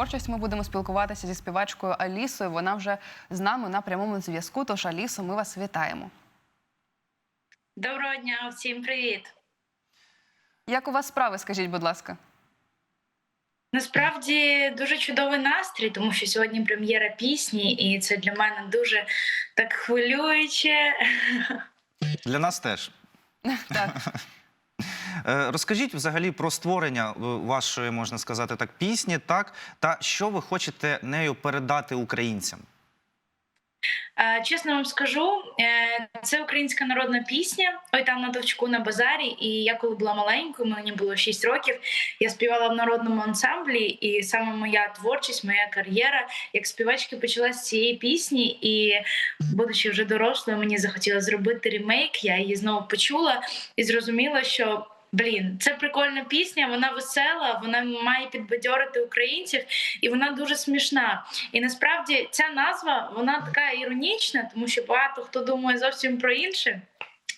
творчість. Ми будемо спілкуватися зі співачкою Алісою. Вона вже з нами на прямому зв'язку. Тож, Алісо, ми вас вітаємо. Доброго дня, всім привіт. Як у вас справи? Скажіть, будь ласка. Насправді дуже чудовий настрій, тому що сьогодні прем'єра пісні, і це для мене дуже так хвилююче. Для нас теж. Так. Е, Розкажіть взагалі про створення е, вашої, можна сказати так, пісні, так та що ви хочете нею передати українцям? Е, Чесно вам скажу, це українська народна пісня. Ой, там на товчку на базарі. І я коли була маленькою, мені було 6 років. Я співала в народному ансамблі, і саме моя творчість, моя кар'єра як співачки почалась з цієї пісні. І, будучи вже дорослою, мені захотілося зробити ремейк. Я її знову почула і зрозуміла, що. Блін, це прикольна пісня, вона весела, вона має підбадьорити українців, і вона дуже смішна. І насправді ця назва вона така іронічна, тому що багато хто думає зовсім про інше.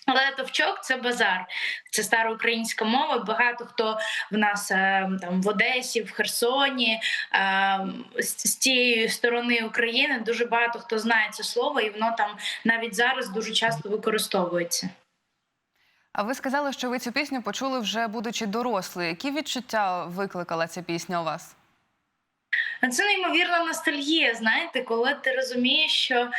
Але товчок це базар, це староукраїнська мова. Багато хто в нас е, там в Одесі, в Херсоні е, з, тієї сторони України дуже багато хто знає це слово, і воно там навіть зараз дуже часто використовується. А ви сказали, що ви цю пісню почули вже будучи дорослою. Які відчуття викликала ця пісня у вас? Це неймовірна ностальгія. Знаєте, коли ти розумієш, що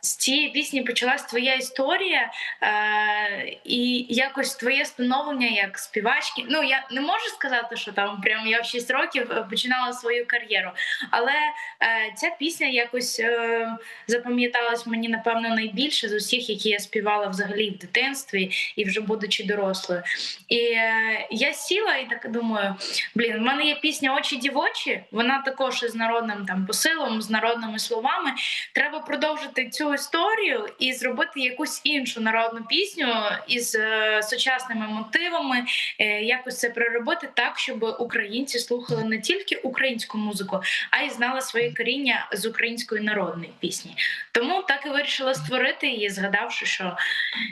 з цієї пісні почалась твоя історія, е, і якось твоє становлення як співачки. Ну я не можу сказати, що там прям я в 6 років е, починала свою кар'єру, але е, ця пісня якось е, запам'яталась мені напевно найбільше з усіх, які я співала взагалі в дитинстві і вже будучи дорослою. І е, я сіла і так думаю: блін, в мене є пісня Очі дівочі. Вона також із народним там посилом, з народними словами. Треба продовжити цю історію і зробити якусь іншу народну пісню із е, сучасними мотивами, е, якось це переробити так, щоб українці слухали не тільки українську музику, а й знали своє коріння з української народної пісні. Тому так і вирішила створити її, згадавши, що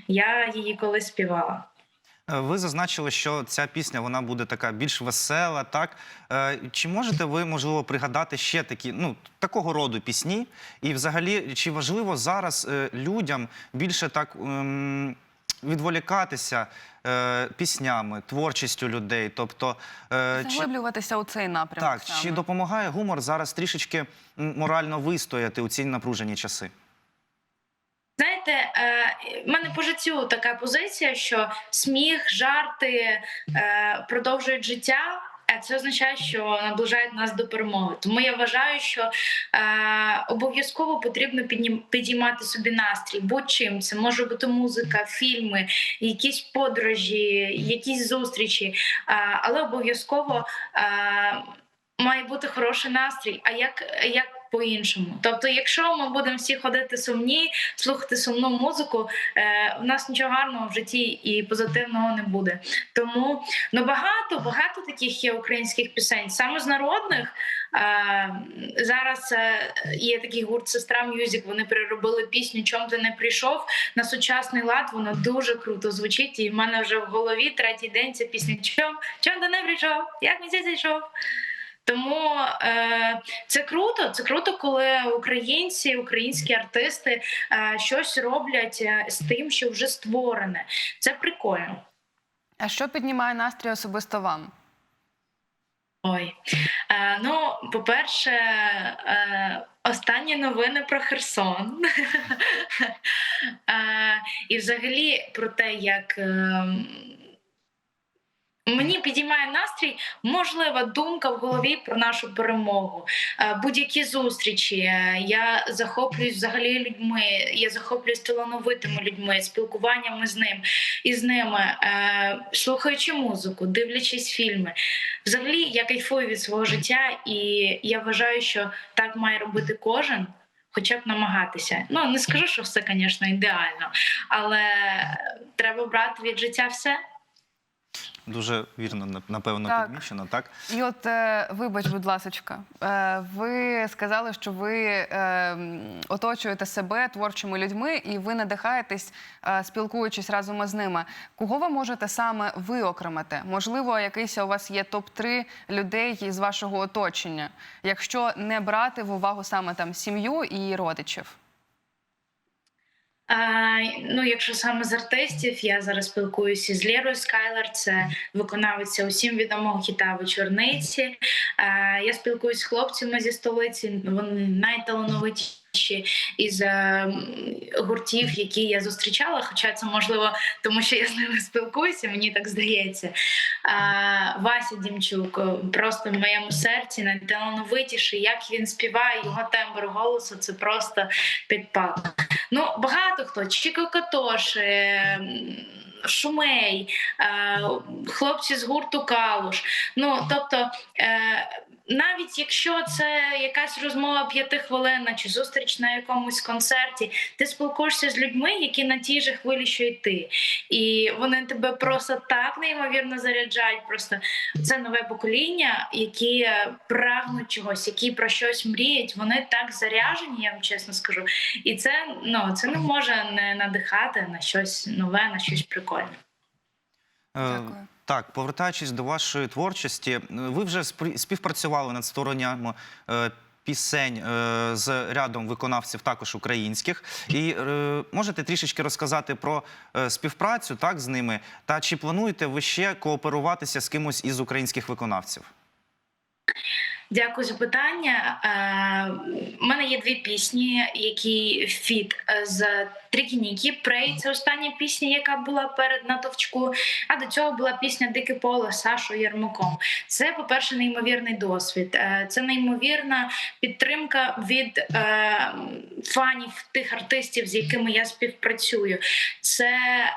я її колись співала. Е, Ви зазначили, що ця пісня вона буде така більш весела. Так Е, чи можете ви можливо пригадати ще такі ну такого роду пісні? І, взагалі, чи важливо зараз е, людям більше так ем, відволікатися е, піснями, творчістю людей? Тобто, е, чи, у цей напрямок. так, саме. чи допомагає гумор зараз трішечки морально вистояти у ці напружені часи? Знаєте, е, в мене по життю така позиція, що сміх, жарти е, продовжують життя. А це означає, що наближають нас до перемоги. Тому я вважаю, що е, обов'язково потрібно підіймати собі настрій. Будь-чим це може бути музика, фільми, якісь подорожі, якісь зустрічі. Е, але обов'язково е, має бути хороший настрій. А як, як по-іншому? Тобто, якщо ми будемо всі ходити сумні, слухати сумну музику, е, у нас нічого гарного в житті і позитивного не буде. Тому ну багато багато таких є українських пісень, саме з народних. Е, зараз е, є такий гурт Сестра Мюзик. Вони переробили пісню Чом ти не прийшов на сучасний лад. Воно дуже круто звучить. І в мене вже в голові третій день ця пісня Чом чом ти не прийшов? Як місяць йшов? Тому е, це круто. Це круто, коли українці, українські артисти е, щось роблять е, з тим, що вже створене. Це прикольно. А що піднімає настрій особисто вам? Ой, е, ну, по-перше, е, останні новини про Херсон. е, і взагалі про те, як. Е, Мені підіймає настрій можлива думка в голові про нашу перемогу, Е, будь-які зустрічі. Е, Я захоплююсь взагалі людьми. Я захоплююсь талановитими людьми, спілкуваннями з ним і з ними, е, слухаючи музику, дивлячись фільми. Взагалі я кайфую від свого життя, і я вважаю, що так має робити кожен. Хоча б намагатися. Ну не скажу, що все, звісно, ідеально, але треба брати від життя все. Дуже вірно на- напевно Так. підмічено. Так І от, е, вибач, будь ласочка, е, ви сказали, що ви е, м, оточуєте себе творчими людьми і ви надихаєтесь, е, спілкуючись разом із ними. Кого ви можете саме виокремити? Можливо, якийсь у вас є топ-3 людей із вашого оточення, якщо не брати в увагу саме там сім'ю і родичів. Ну, якщо саме з артистів, я зараз спілкуюся з Лєрою Скайлер, це виконавиця усім відомого хіта вечорниці. Я спілкуюся з хлопцями зі столиці, вони найталановитіші із е, гуртів, які я зустрічала. Хоча це можливо, тому що я з ними спілкуюся, мені так здається. Вася Дімчук просто в моєму серці найталановитіший. Як він співає, його тембр голосу це просто підпал. Ну, багато хто. Чіко Катош, е, Шумей, е, хлопці з гурту Калуш. Ну, тобто, е, навіть якщо це якась розмова п'ятихвилинна чи зустріч на якомусь концерті, ти спілкуєшся з людьми, які на тій же хвилі, що й ти. І вони тебе просто так неймовірно заряджають. Просто це нове покоління, які прагнуть чогось, які про щось мріють. Вони так заряжені, я вам чесно скажу. І це ну це не може не надихати на щось нове, на щось прикольне. Е, Дякую. Так, повертаючись до вашої творчості, е, ви вже співпрацювали над створенням е, пісень е, з рядом виконавців, також українських. І можете трішечки розказати про співпрацю так з ними, та чи плануєте ви ще кооперуватися з кимось із українських виконавців? Дякую за питання. Е, У мене є дві пісні, які фіт е, з Трікінікі. Прей це остання пісня, яка була перед натовчку. А до цього була пісня Дике поле з Сашою Ярмаком. Це, по-перше, неймовірний досвід. Е, Це неймовірна підтримка від е, фанів тих артистів, з якими я співпрацюю. Це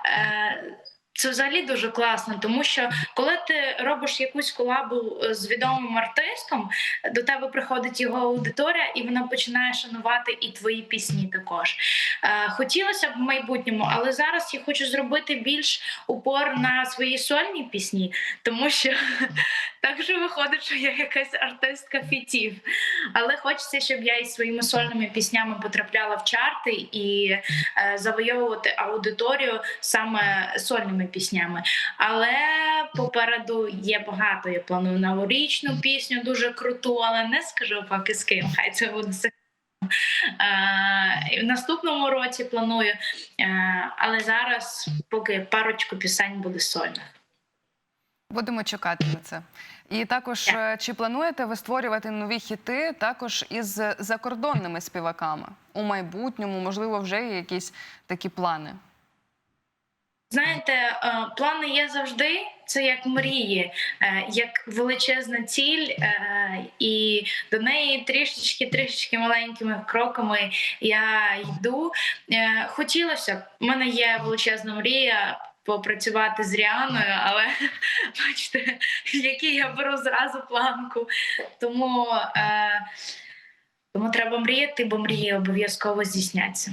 е, це взагалі дуже класно, тому що коли ти робиш якусь колабу е, з відомим артистом, до тебе приходить його аудиторія, і вона починає шанувати і твої пісні також. Е, хотілося б в майбутньому, але зараз я хочу зробити більш упор на свої сольні пісні, тому що так же виходить, що я якась артистка фітів. Але хочеться, щоб я із своїми сольними піснями потрапляла в чарти і е, завойовувати аудиторію саме сольними піснями. Але попереду є багато. Я планую новорічну пісню, дуже круту, але не скажу поки з ким. Хай це буде. Е, в наступному році планую, е, але зараз поки парочку пісень буде сольних. Будемо чекати на це. І також е, чи плануєте ви створювати нові хіти також із закордонними співаками у майбутньому? Можливо, вже є якісь такі плани. Знаєте, е, плани є завжди. Це як мрії, е, як величезна ціль, і до неї трішечки, трішечки маленькими кроками я йду. Хотілося б, у мене є величезна мрія. Попрацювати з Ріаною, але бачите, який я беру зразу планку. Тому, е, тому треба мріяти, бо мрії обов'язково здійсняться.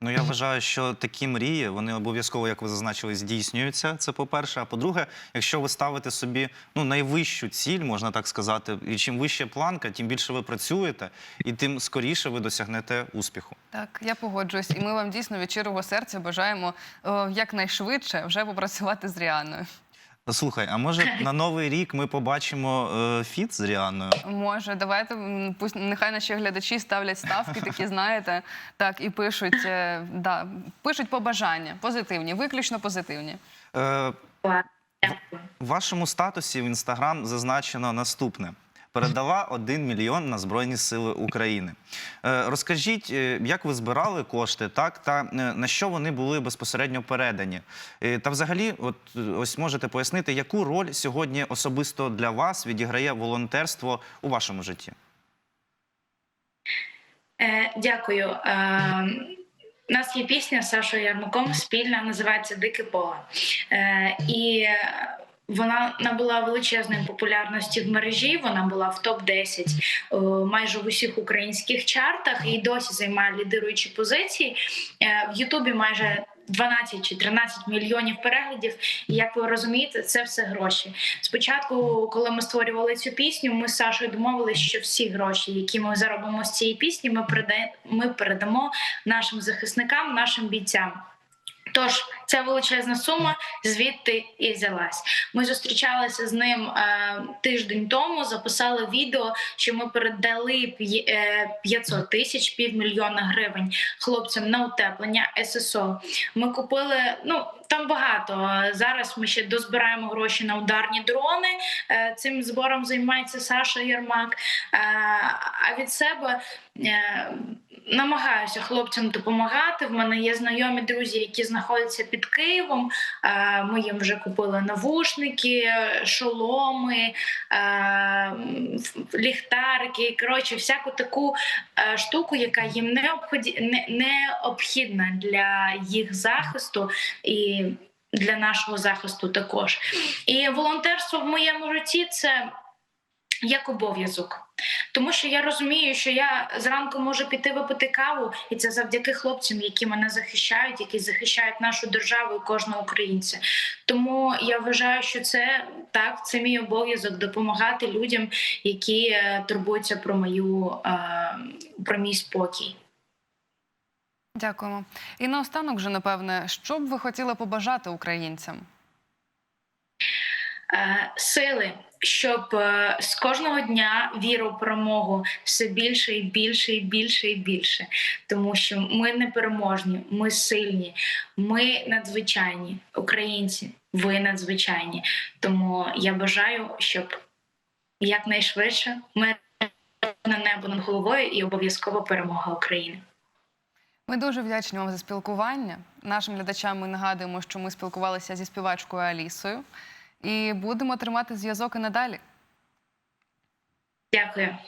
Ну, я вважаю, що такі мрії вони обов'язково, як ви зазначили, здійснюються. Це по-перше. А по-друге, якщо ви ставите собі ну найвищу ціль, можна так сказати, і чим вища планка, тим більше ви працюєте, і тим скоріше ви досягнете успіху. Так, я погоджуюсь, і ми вам дійсно від щирого серця бажаємо о, якнайшвидше вже попрацювати з Ріаною. Слухай, а може на новий рік ми побачимо е, фіт з Ріаною? Може, давайте м, пусть нехай наші глядачі ставлять ставки, такі знаєте, так і пишуть, е, да, пишуть побажання позитивні, виключно позитивні. Е, Дякую. В вашому статусі в інстаграм зазначено наступне: передала 1 мільйон на Збройні Сили України. Е, Розкажіть, е, як ви збирали кошти, так та е, на що вони були безпосередньо передані? Та взагалі, от ось можете пояснити, яку роль сьогодні особисто для вас відіграє волонтерство у вашому житті? Е, дякую. Е, у нас є пісня з Сашою Ярмаком спільна, називається Дике поле. Е, і Вона набула величезної популярності в мережі. Вона була в топ 10 майже в усіх українських чартах і досі займає лідируючі позиції. Е, В Ютубі майже 12 чи 13 мільйонів переглядів. І як ви розумієте, це все гроші. Спочатку, коли ми створювали цю пісню, ми з Сашою домовилися, що всі гроші, які ми заробимо з цієї пісні, ми передамо нашим захисникам, нашим бійцям. Тож ця величезна сума звідти і взялась. Ми зустрічалися з ним е, тиждень тому, записали відео, що ми передали п'є- е, 500 тисяч півмільйона гривень хлопцям на утеплення ССО. Ми купили ну там багато. Зараз ми ще дозбираємо гроші на ударні дрони. Е, Цим збором займається Саша Єрмак. Е, А від себе е, намагаюся хлопцям допомагати. В мене є знайомі друзі, які знаходяться під Києвом. Ми їм вже купили навушники, шоломи, ліхтарики. Коротше, всяку таку штуку, яка їм необхідна для їх захисту і для нашого захисту також. І волонтерство в моєму житті це як обов'язок. Тому що я розумію, що я зранку можу піти випити каву, і це завдяки хлопцям, які мене захищають, які захищають нашу державу і кожного українця. Тому я вважаю, що це так, це мій обов'язок допомагати людям, які е, турбуються про мою е, про мій спокій. Дякуємо. І наостанок, вже напевне, що б ви хотіли побажати українцям? Е, сили, щоб е, з кожного дня віру в перемогу все більше і більше і більше і більше. Тому що ми непереможні, ми сильні, ми надзвичайні, українці, ви надзвичайні. Тому я бажаю, щоб якнайшвидше ми на небо над головою і обов'язково перемога України. Ми дуже вдячні вам за спілкування. Нашим глядачам ми нагадуємо, що ми спілкувалися зі співачкою Алісою і будемо тримати зв'язок і надалі. Дякую.